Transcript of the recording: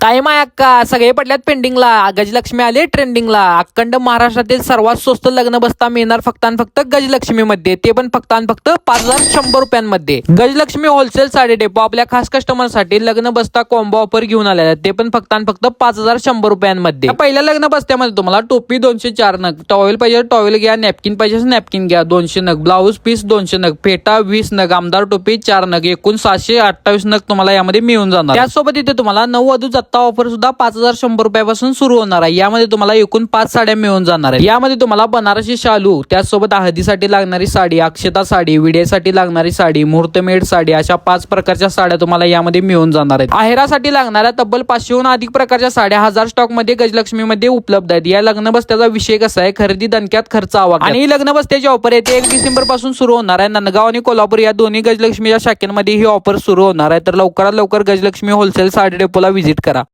ताई माय अक्का सगळे पडल्यात पेंडिंगला गजलक्ष्मी आली ट्रेंडिंगला अखंड महाराष्ट्रातील सर्वात स्वस्त लग्न बसता मिळणार फक्त आणि फक्त गजलक्ष्मी मध्ये ते पण फक्त आणि फक्त पाच हजार शंभर रुपयांमध्ये. गजलक्ष्मी होलसेल साडी डेपो आपल्या खास कस्टमरसाठी लग्न बसता कॉम्बो ऑफर घेऊन आलेला आहे. ते पण फक्त आणि फक्त पाच हजार शंभर रुपयांमध्ये. पहिल्या लग्न बसत्यामध्ये तुम्हाला टोपी दोनशे चार नग टॉवेल पाहिजे टॉवेल घ्या नॅपकिन पाहिजे नॅपकिन घ्या दोनशे नग ब्लाऊज पीस दोनशे नग फेटा वीस नग आमदार टोपी चार नग एकूण सातशे अठ्ठावीस नग तुम्हाला यामध्ये मिळून जाणार. त्याचसोबत इथे तुम्हाला नऊ वधू सत्ता ऑफर सुद्धा पाच हजार शंभर रुपयापासून सुरू होणार आहे. यामध्ये तुम्हाला एकूण पाच साड्या मिळून जाणार आहे यामध्ये तुम्हाला बनारसी शालू त्याचसोबत हळदीसाठी लागणारी साडी अक्षता साडी विडेसाठी लागणारी साडी मुहूर्तमेढ साडी अशा पाच प्रकारच्या साड्या तुम्हाला यामध्ये मिळून जाणार आहेत. आहेरासाठी लागणाऱ्या तब्बल पाचशेहून अधिक प्रकारच्या साड्या हजार स्टॉकमध्ये गजलक्ष्मी मध्ये उपलब्ध आहेत. या लग्न बस्त्याचा विषय कसा आहे? खरेदी दणक्यात खर्च आवा आणि लग्न बस्त्याची ऑफर येते एक डिसेंबरपासून सुरू होणार आहे. नंदगाव आणि कोल्हापूर या दोन्ही गजलक्ष्मीच्या शाखेमध्ये ही ऑफर सुरू होणार आहे. तर लवकरात लवकर गजलक्ष्मी होलसेल साडी डेपोला व्हिजिट करा.